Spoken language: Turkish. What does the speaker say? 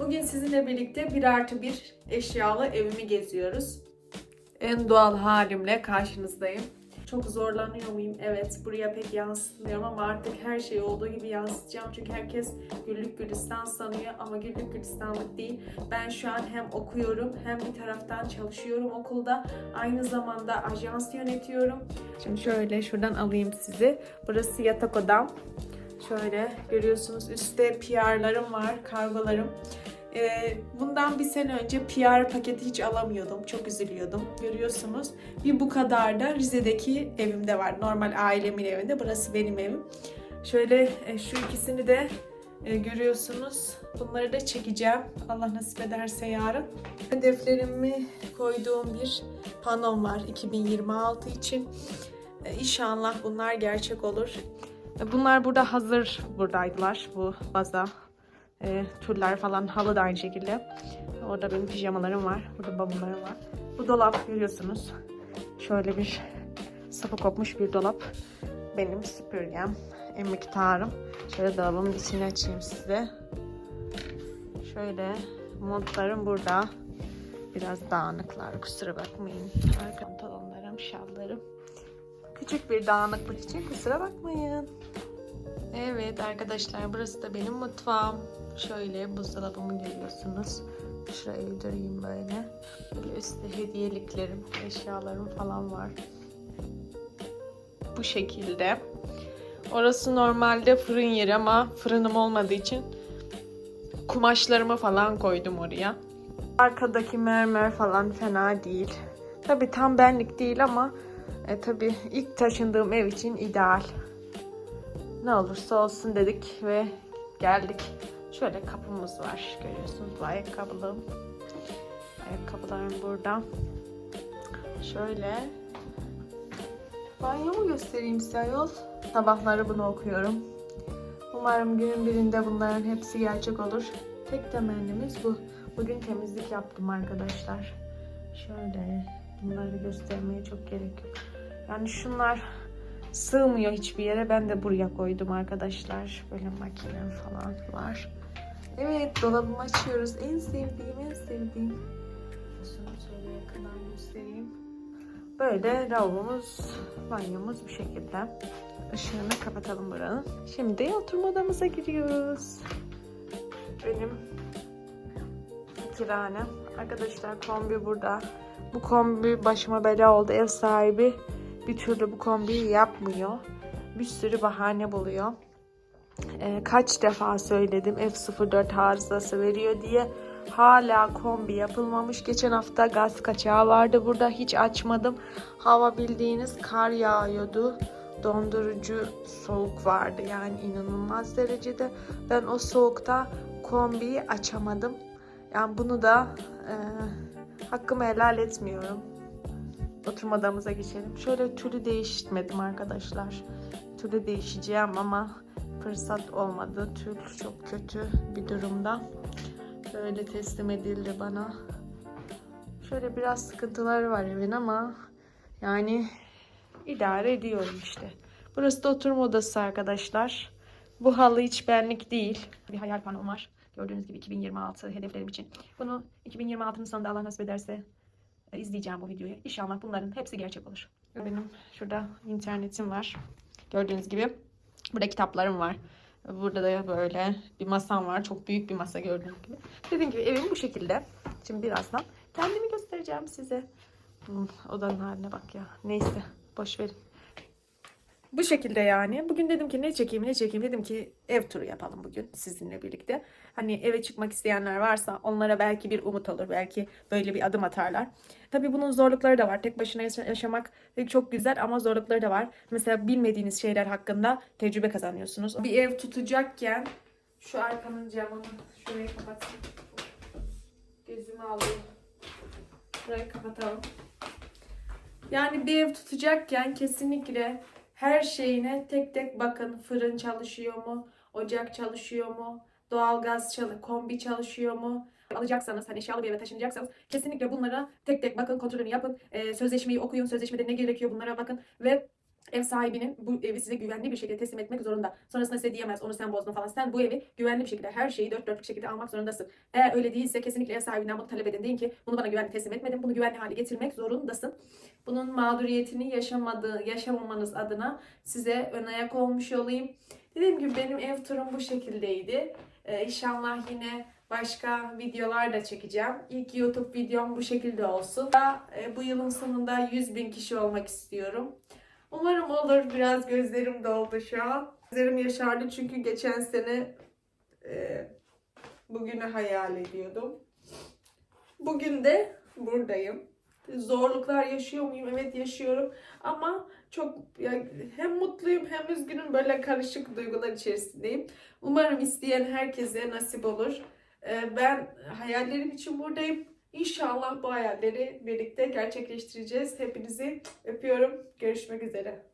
Bugün sizinle birlikte bir artı bir eşyalı evimi geziyoruz. En doğal halimle karşınızdayım. Çok zorlanıyor muyum? Evet, buraya pek yansıtmıyorum ama artık her şey olduğu gibi yansıtacağım. Çünkü herkes güllük gülistan sanıyor ama güllük gülistanlık değil. Ben şu an hem okuyorum hem bir taraftan çalışıyorum okulda. Aynı zamanda ajans yönetiyorum. Şimdi şöyle şuradan alayım sizi. Burası yatak odam. Şöyle görüyorsunuz üstte PR'larım var, kargolarım. Ee, bundan bir sene önce PR paketi hiç alamıyordum. Çok üzülüyordum. Görüyorsunuz. Bir bu kadar da Rize'deki evimde var. Normal ailemin evinde. Burası benim evim. Şöyle e, şu ikisini de e, görüyorsunuz. Bunları da çekeceğim. Allah nasip ederse yarın. Hedeflerimi koyduğum bir panom var 2026 için. E, İnşallah bunlar gerçek olur. E, Bunlar burada hazır buradaydılar bu baza. E, türler falan halı da aynı şekilde. Orada benim pijamalarım var. Burada bavullarım var. Bu dolap görüyorsunuz. Şöyle bir sapı kopmuş bir dolap. Benim süpürgem, emektarım. Şöyle dolabımın içini açayım size. Şöyle montlarım burada. Biraz dağınıklar kusura bakmayın. Arka pantolonlarım, şallarım. Küçük bir dağınıklık için kusura bakmayın. Evet arkadaşlar burası da benim mutfağım. Şöyle buzdolabımı görüyorsunuz. Şurayı durayım böyle. Böyle üstte hediyeliklerim, eşyalarım falan var. Bu şekilde. Orası normalde fırın yeri ama fırınım olmadığı için kumaşlarımı falan koydum oraya. Arkadaki mermer falan fena değil. Tabi tam benlik değil ama e, tabi ilk taşındığım ev için ideal. Ne olursa olsun dedik ve geldik. Şöyle kapımız var. Görüyorsunuz ayakkabılığım. Ayakkabılarım burada. Şöyle. Banyomu göstereyim size ayol. Sabahları bunu okuyorum. Umarım günün birinde bunların hepsi gerçek olur. Tek temennimiz bu. Bugün temizlik yaptım arkadaşlar. Şöyle bunları göstermeye çok gerek yok. Yani şunlar sığmıyor hiçbir yere. Ben de buraya koydum arkadaşlar. Böyle makinem falan var. Evet dolabımı açıyoruz. En sevdiğim en sevdiğim. Şunu şöyle yakından göstereyim. Böyle lavabomuz, banyomuz bu şekilde. Işığını kapatalım buranın. Şimdi oturma odamıza giriyoruz. Benim iki tane. Arkadaşlar kombi burada. Bu kombi başıma bela oldu. Ev sahibi bir türlü bu kombiyi yapmıyor. Bir sürü bahane buluyor. Ee, kaç defa söyledim F04 arızası veriyor diye. Hala kombi yapılmamış. Geçen hafta gaz kaçağı vardı burada. Hiç açmadım. Hava bildiğiniz kar yağıyordu. Dondurucu soğuk vardı. Yani inanılmaz derecede. Ben o soğukta kombiyi açamadım. Yani bunu da e, hakkımı helal etmiyorum. Oturma odamıza geçelim. Şöyle tülü değiştirmedim arkadaşlar. Tülü değişeceğim ama fırsat olmadı. Tül çok kötü bir durumda. Böyle teslim edildi bana. Şöyle biraz sıkıntıları var evin ama yani idare ediyorum işte. Burası da oturma odası arkadaşlar. Bu halı hiç benlik değil. Bir hayal panom var. Gördüğünüz gibi 2026 hedeflerim için. Bunu 2026'nın sonunda Allah nasip ederse izleyeceğim bu videoyu. İnşallah bunların hepsi gerçek olur. Benim şurada internetim var. Gördüğünüz gibi. Burada kitaplarım var. Burada da böyle bir masam var. Çok büyük bir masa gördüğünüz gibi. Dediğim gibi evim bu şekilde. Şimdi birazdan kendimi göstereceğim size. Hmm, odanın haline bak ya. Neyse boş verin. Bu şekilde yani. Bugün dedim ki ne çekeyim ne çekeyim dedim ki ev turu yapalım bugün sizinle birlikte. Hani eve çıkmak isteyenler varsa onlara belki bir umut olur. Belki böyle bir adım atarlar. Tabii bunun zorlukları da var. Tek başına yaşa- yaşamak çok güzel ama zorlukları da var. Mesela bilmediğiniz şeyler hakkında tecrübe kazanıyorsunuz. Bir ev tutacakken şu arkanın camını şurayı kapatayım. Gözümü alayım. Şurayı kapatalım. Yani bir ev tutacakken kesinlikle her şeyine tek tek bakın. Fırın çalışıyor mu? Ocak çalışıyor mu? Doğalgaz çalı, kombi çalışıyor mu? Alacaksanız hani eşyalı bir eve taşınacaksanız kesinlikle bunlara tek tek bakın kontrolünü yapın. Ee, sözleşmeyi okuyun. Sözleşmede ne gerekiyor bunlara bakın ve ev sahibinin bu evi size güvenli bir şekilde teslim etmek zorunda. Sonrasında size diyemez onu sen bozdun falan. Sen bu evi güvenli bir şekilde her şeyi dört dörtlük şekilde almak zorundasın. Eğer öyle değilse kesinlikle ev sahibinden bunu talep edin. Deyin ki bunu bana güvenli teslim etmedin. Bunu güvenli hale getirmek zorundasın. Bunun mağduriyetini yaşamadığı, yaşamamanız adına size ön ayak olmuş olayım. Dediğim gibi benim ev turum bu şekildeydi. Ee, inşallah yine başka videolar da çekeceğim. İlk YouTube videom bu şekilde olsun. Daha, e, bu yılın sonunda 100 bin kişi olmak istiyorum. Umarım olur. Biraz gözlerim doldu şu an. Gözlerim yaşardı çünkü geçen sene e, bugünü hayal ediyordum. Bugün de buradayım. Zorluklar yaşıyor muyum? Evet yaşıyorum. Ama çok ya, hem mutluyum hem üzgünüm. Böyle karışık duygular içerisindeyim. Umarım isteyen herkese nasip olur. Ee, Ben hayallerim için buradayım. İnşallah bu hayalleri birlikte gerçekleştireceğiz. Hepinizi öpüyorum. Görüşmek üzere.